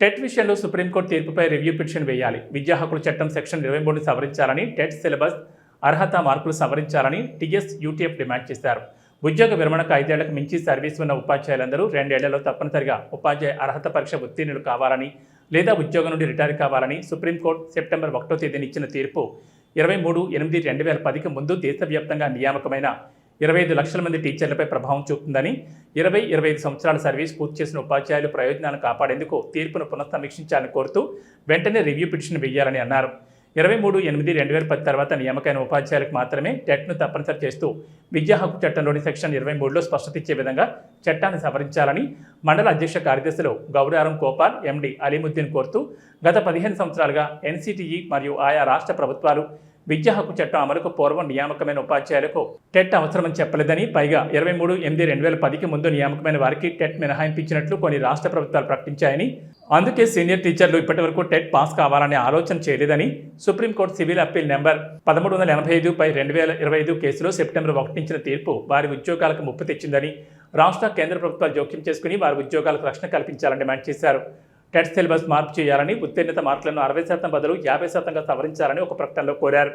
TET విషయంలో supreme court తీర్పుపై review petition వేయాలి. విద్యా హక్కుల చట్టం సెక్షన్ ఇరవై మూడుని సవరించాలని టెట్ సిలబస్ అర్హత మార్కులు సవరించాలని టీఎస్ యూటీఎఫ్ డిమాండ్ చేశారు. ఉద్యోగ విరమణకు ఐదేళ్ళకు మించి సర్వీస్ ఉన్న ఉపాధ్యాయులందరూ రెండేళ్ళలో తప్పనిసరిగా ఉపాధ్యాయ అర్హత పరీక్ష ఉత్తీర్ణులు కావాలని లేదా ఉద్యోగం నుండి రిటైర్ కావాలని సుప్రీంకోర్టు సెప్టెంబర్ ఒకటో తేదీని ఇచ్చిన తీర్పు ఇరవై మూడు ఎనిమిది రెండు వేల పదికి ముందు దేశవ్యాప్తంగా నియామకమైన ఇరవై ఐదు లక్షల మంది టీచర్లపై ప్రభావం చూపుతుందని ఇరవై ఇరవై ఐదు సంవత్సరాల సర్వీస్ పూర్తి చేసిన ఉపాధ్యాయులు ప్రయోజనాలను కాపాడేందుకు తీర్పును పునఃసమీక్షించాలని కోరుతూ వెంటనే రివ్యూ పిటిషన్ వేయాలని అన్నారు. ఇరవై మూడు ఎనిమిది రెండు వేల పది తర్వాత నియామకైన ఉపాధ్యాయులకు మాత్రమే టెట్ను తప్పనిసరి చేస్తూ విద్యా హక్కు చట్టంలోని సెక్షన్ ఇరవై మూడులో స్పష్టత ఇచ్చే విధంగా చట్టాన్ని సవరించాలని మండల అధ్యక్ష కార్యదర్శులు గౌరారం గోపాల్ ఎండి అలీముద్దీన్ కోరుతూ గత పదిహేను సంవత్సరాలుగా ఎన్సిటిఈ మరియు ఆయా రాష్ట్ర ప్రభుత్వాలు విద్యా హక్కు చట్టం అమలుకు పూర్వం నియామకమైన ఉపాధ్యాయులకు టెట్ అవసరమని చెప్పలేదని పైగా ఇరవై మూడు ఎనిమిది రెండు వేల పదికి ముందు నియామకమైన వారికి టెట్ మినహాయింపించినట్లు కొన్ని రాష్ట్ర ప్రభుత్వాలు ప్రకటించాయని అందుకే సీనియర్ టీచర్లు ఇప్పటివరకు టెట్ పాస్ కావాలనే ఆలోచన చేయలేదని సుప్రీంకోర్టు సివిల్ అప్పీల్ నెంబర్ పదమూడు వందల ఎనభై ఐదు పై రెండు వేల ఇరవై ఐదు కేసులో సెప్టెంబర్ ఒకటి ఇచ్చిన తీర్పు వారి ఉద్యోగాలకు ముప్పు తెచ్చిందని రాష్ట్ర కేంద్ర ప్రభుత్వాలు జోక్యం చేసుకుని వారి ఉద్యోగాలకు రక్షణ కల్పించాలని డిమాండ్ చేశారు. టెట్ సిలబస్ మార్పు చేయాలని ఉత్తీర్ణత మార్కులను అరవై శాతం బదులు యాభై శాతంగా సవరించాలని ఒక ప్రకటనలో కోరారు.